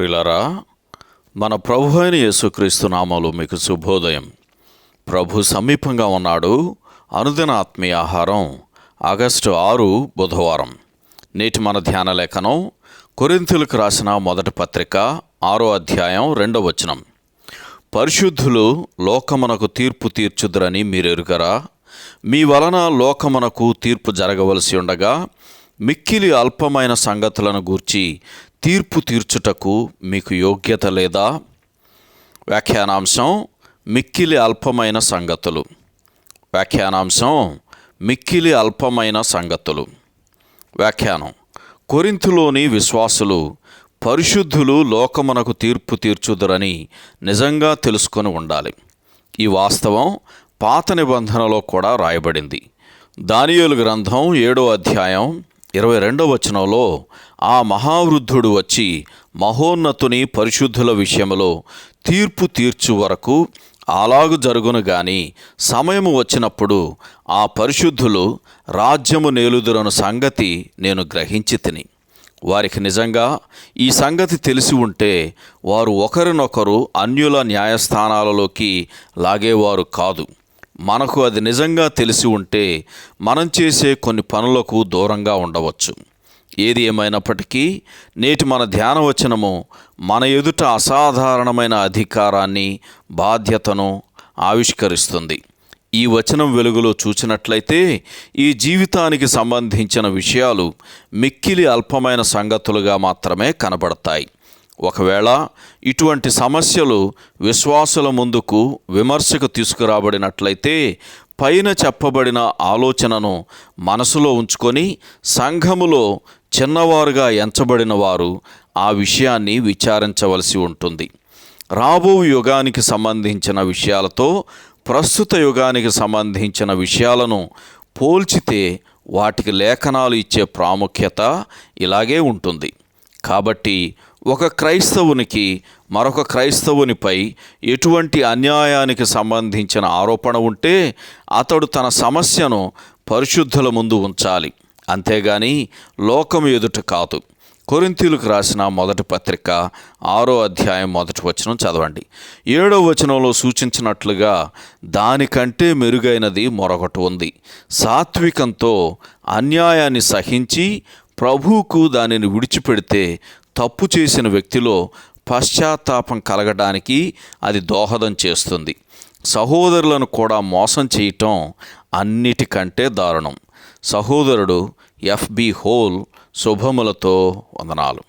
ప్రిలరా మన ప్రభు అయిన యేసుక్రీస్తు నామాలు మీకు శుభోదయం. ప్రభు సమీపంగా ఉన్నాడు. అనుదిన ఆత్మీయ ఆహారం ఆగస్టు ఆరు బుధవారం. నేటి మన ధ్యాన లేఖనం కొరింతులకు రాసిన మొదటి పత్రిక ఆరో అధ్యాయం రెండవ వచనం. పరిశుద్ధులు లోకమునకు తీర్పు తీర్చుదురని మీరెరుగరా? మీ వలన లోకమునకు తీర్పు జరగవలసి ఉండగా మిక్కిలి అల్పమైన సంగతులను గూర్చి తీర్పు తీర్చుటకు మీకు యోగ్యత లేదా? వ్యాఖ్యానాంశం మిక్కిలి అల్పమైన సంగతులు. వ్యాఖ్యానాంశం మిక్కిలి అల్పమైన సంగతులు. వ్యాఖ్యానం కొరింతులోని విశ్వాసులు పరిశుద్ధులు లోకమునకు తీర్పు తీర్చుదురని నిజంగా తెలుసుకొని ఉండాలి. ఈ వాస్తవం పాత నిబంధనలో కూడా రాయబడింది. దానియోలు గ్రంథం ఏడో అధ్యాయం ఇరవై రెండవ వచనంలో ఆ మహావృద్ధుడు వచ్చి మహోన్నతుని పరిశుద్ధుల విషయంలో తీర్పు తీర్చు వరకు అలాగు జరుగును గాని సమయము వచ్చినప్పుడు ఆ పరిశుద్ధులు రాజ్యము నేలుదురను సంగతి నేను గ్రహించి తిని. వారికి నిజంగా ఈ సంగతి తెలిసి ఉంటే వారు ఒకరినొకరు అన్యుల న్యాయస్థానాలలోకి లాగేవారు కాదు. మనకు అది నిజంగా తెలిసి ఉంటే మనం చేసే కొన్ని పనులకు దూరంగా ఉండవచ్చు. ఏది ఏమైనప్పటికీ నేటి మన ధ్యానవచనము మన ఎదుట అసాధారణమైన అధికారాన్ని బాధ్యతను ఆవిష్కరిస్తుంది. ఈ వచనం వెలుగులో చూచినట్లయితే ఈ జీవితానికి సంబంధించిన విషయాలు మిక్కిలి అల్పమైన సంగతులుగా మాత్రమే కనబడతాయి. ఒకవేళ ఇటువంటి సమస్యలు విశ్వాసుల ముందుకు విమర్శకు తీసుకురాబడినట్లయితే పైన చెప్పబడిన ఆలోచనను మనసులో ఉంచుకొని సంఘములో చిన్నవారుగా ఎంచబడిన వారు ఆ విషయాన్ని విచారించవలసి ఉంటుంది. రాబో యుగానికి సంబంధించిన విషయాలతో ప్రస్తుత యుగానికి సంబంధించిన విషయాలను పోల్చితే వాటికి లేఖనాలు ఇచ్చే ప్రాముఖ్యత ఇలాగే ఉంటుంది. కాబట్టి ఒక క్రైస్తవునికి మరొక క్రైస్తవునిపై ఎటువంటి అన్యాయానికి సంబంధించిన ఆరోపణ ఉంటే అతడు తన సమస్యను పరిశుద్ధుల ముందు ఉంచాలి. అంతేగాని లోకం ఎదుట కాదు. కొరింతీలకు రాసిన మొదటి పత్రిక ఆరో అధ్యాయం మొదటి వచనం చదవండి. ఏడో వచనంలో సూచించినట్లుగా దానికంటే మెరుగైనది మరొకటి ఉంది. సాత్వికంతో అన్యాయాన్ని సహించి ప్రభువుకు దానిని విడిచిపెడితే తప్పు చేసిన వ్యక్తిలో పశ్చాత్తాపం కలగడానికి అది దోహదం చేస్తుంది. సహోదరులను కూడా మోసం చేయటం అన్నిటికంటే దారుణం. సహోదరుడు ఎఫ్బి హోల్ శుభములతో వందనాలు.